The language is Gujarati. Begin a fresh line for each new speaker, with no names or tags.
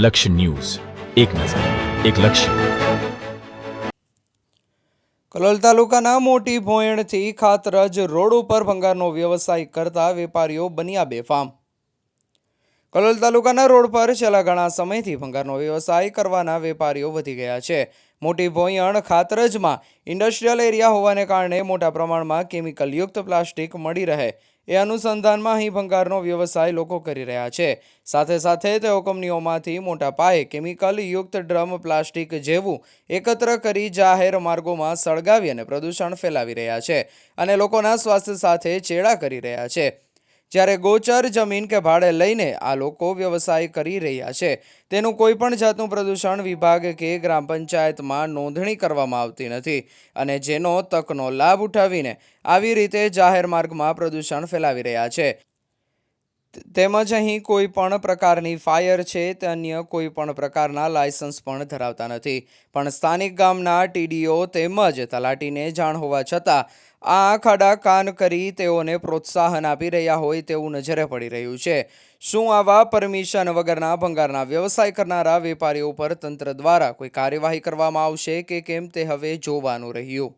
લક્ષ્ય ન્યૂઝ. એક નજર, એક લક્ષ્ય.
કલોલ તાલુકાના મોટી ભોયણથી ખાતરજ રોડ ઉપર ભંગારનો વ્યવસાય કરતા વેપારીઓ બન્યા બેફામ કલોલ તાલુકાના રોડ પર છેલ્લા ઘણા સમયથી ભંગારનો વ્યવસાય કરવાના વેપારીઓ વધી ગયા છે. મોટી ભોયણ ખાતરજમાં ઇન્ડસ્ટ્રીયલ એરિયા હોવાને કારણે મોટા પ્રમાણમાં કેમિકલયુક્ત પ્લાસ્ટિક મળી રહે. એ અનુસંધાનમાં અહીં ભંગારનો વ્યવસાય લોકો કરી રહ્યા છે. સાથે સાથે તેઓ કંપનીઓમાંથી મોટા પાયે કેમિકલયુક્ત ડ્રમ પ્લાસ્ટિક જેવું એકત્ર કરી જાહેર માર્ગોમાં સળગાવી અને પ્રદૂષણ ફેલાવી રહ્યા છે અને લોકોના સ્વાસ્થ્ય સાથે ચેડા કરી રહ્યા છે. જ્યારે ગોચર જમીન કે ભાડે લઈને આ લોકો વ્યવસાય કરી રહ્યા છે, તેનું કોઈપણ જાતનું પ્રદૂષણ વિભાગ કે ગ્રામ પંચાયતમાં નોંધણી કરવામાં આવતી નથી અને જેનો તકનો લાભ ઉઠાવીને આવી રીતે જાહેર માર્ગમાં પ્રદૂષણ ફેલાવી રહ્યા છે. તેમજ અહીં કોઈ પણ પ્રકારની ફાયર છે તે અન્ય કોઈ પણ પ્રકારના લાયસન્સ પણ ધરાવતા નથી. પણ સ્થાનિક ગામના ટીડીઓ તેમજ તલાટીને જાણ હોવા છતાં આ ખાડા કાન કરી તેઓને પ્રોત્સાહન આપી રહ્યા હોય તેવું નજરે પડી રહ્યું છે. શું આવા પરમિશન વગરના ભંગારના વ્યવસાય કરનારા વેપારીઓ પર તંત્ર દ્વારા કોઈ કાર્યવાહી કરવામાં આવશે કે કેમ તે હવે જોવાનું રહ્યું?